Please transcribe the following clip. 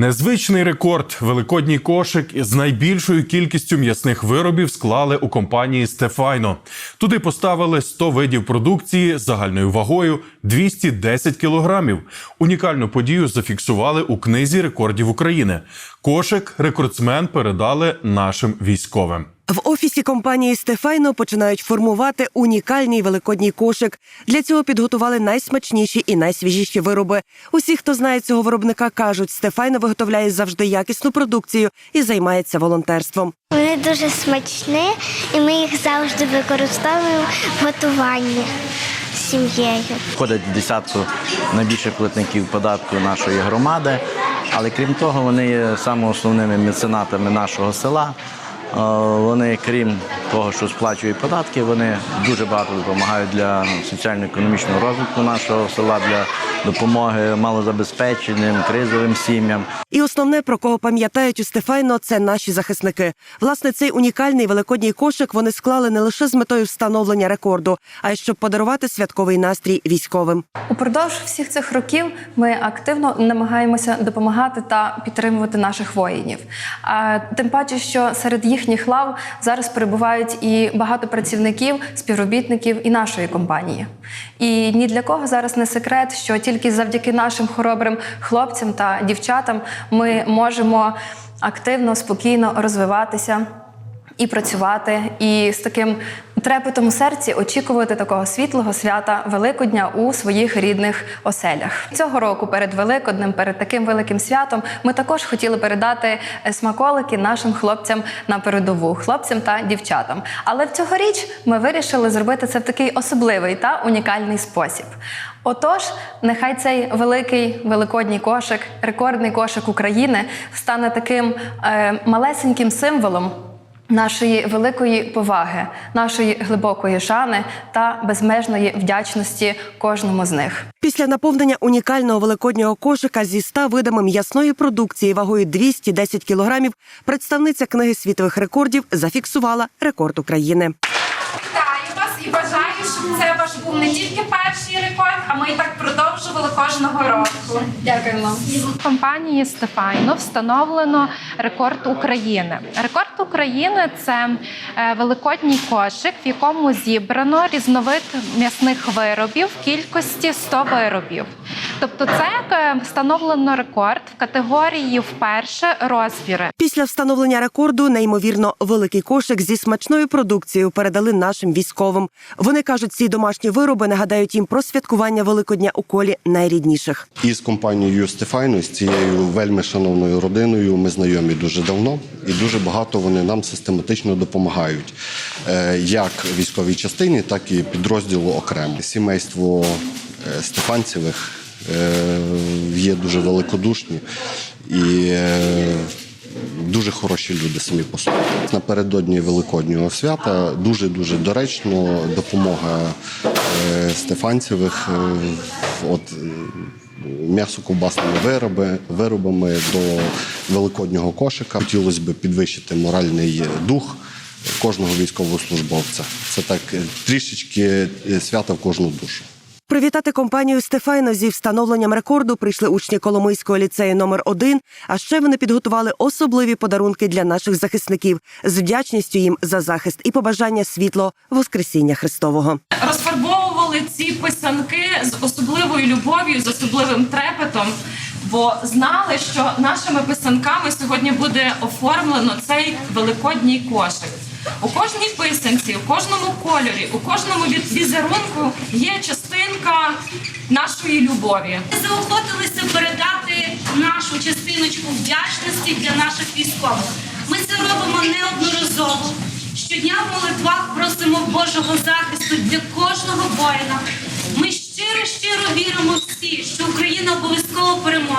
Незвичний рекорд великодній кошик із найбільшою кількістю м'ясних виробів склали у компанії Стефайно. Туди поставили 100 видів продукції загальною вагою 210 кілограмів. Унікальну подію зафіксували у книзі рекордів України. Кошик рекордсмен передали нашим військовим. В офісі компанії Стефайно починають формувати унікальний великодній кошик. Для цього підготували найсмачніші і найсвіжіші вироби. Усі, хто знає цього виробника, кажуть, Стефайно виготовляє завжди якісну продукцію і займається волонтерством. Вони дуже смачні, і ми їх завжди використовуємо в готуванні з сім'єю. входять в десятку найбільших платників податку нашої громади. Але крім того, вони є саме основними меценатами нашого села. Вони, крім того, що сплачують податки, вони дуже багато допомагають для соціально-економічного розвитку нашого села, для допомоги малозабезпеченим, кризовим сім'ям. І основне, про кого пам'ятають у Стефайно, це наші захисники. Власне, цей унікальний великодній кошик вони склали не лише з метою встановлення рекорду, а й щоб подарувати святковий настрій військовим. Упродовж всіх цих років ми активно намагаємося допомагати та підтримувати наших воїнів. А тим паче, що серед їхніх лав зараз перебувають і багато працівників, співробітників і нашої компанії. І ні для кого зараз не секрет, що тільки завдяки нашим хоробрим хлопцям та дівчатам ми можемо активно, спокійно розвиватися і працювати, і з таким трепетом у серці очікувати такого світлого свята Великодня у своїх рідних оселях. Цього року перед Великоднем, перед таким великим святом, ми також хотіли передати е, смаколики нашим хлопцям на передову, хлопцям та дівчатам. Але цьогоріч ми вирішили зробити це в такий особливий та унікальний спосіб. Отож, нехай цей великий великодній кошик, рекордний кошик України, стане таким е, малесеньким символом нашої великої поваги, нашої глибокої шани та безмежної вдячності кожному з них. Після наповнення унікального великоднього кошика зі 100 видами м'ясної продукції вагою 210 кілограмів представниця книги світових рекордів зафіксувала рекорд України. І бажаю, щоб це ваш був не тільки перший рекорд, а ми і так продовжували кожного року. Дякуємо. В компанії Стефайно встановлено рекорд України. Рекорд України це е, великодній кошик, в якому зібрано різновид м'ясних виробів в кількості 100 виробів. Тобто, це е, встановлено рекорд в категорії вперше розміри. Після встановлення рекорду неймовірно великий кошик зі смачною продукцією передали нашим військовим. Вони кажуть, ці домашні вироби нагадають їм про святкування Великодня у колі найрідніших. Із компанією Стефайно, з цією вельми шановною родиною, ми знайомі дуже давно, і дуже багато вони нам систематично допомагають, е, як військовій частині, так і підрозділу окремо. Сімейство е, Стефанцевих є дуже великодушні і е, дуже хороші люди самі по собі. Напередодні Великоднього свята дуже дуже доречно допомога е, Стефанцевих. е, От е, м'ясо-ковбасними вироби, виробами до великоднього кошика. Хотілося б підвищити моральний дух кожного військовослужбовця. Це так е, трішечки е, свята в кожну душу. Привітати компанію Стефайно зі встановленням рекорду прийшли учні Коломийського ліцею номер 1 А ще вони підготували особливі подарунки для наших захисників з вдячністю їм за захист і побажання світло Воскресіння Христового. Розфарбовували ці писанки з особливою любов'ю, з особливим трепетом, бо знали, що нашими писанками сьогодні буде оформлено цей великодній кошик. У кожній писанці, у кожному кольорі, у кожному візерунку є частинка нашої любові. Ми заохотилися передати нашу частиночку вдячності для наших військових. Ми це робимо неодноразово. Щодня в молитвах просимо Божого захисту для кожного воїна. Ми щиро щиро віримо всі, що Україна обов'язково переможе.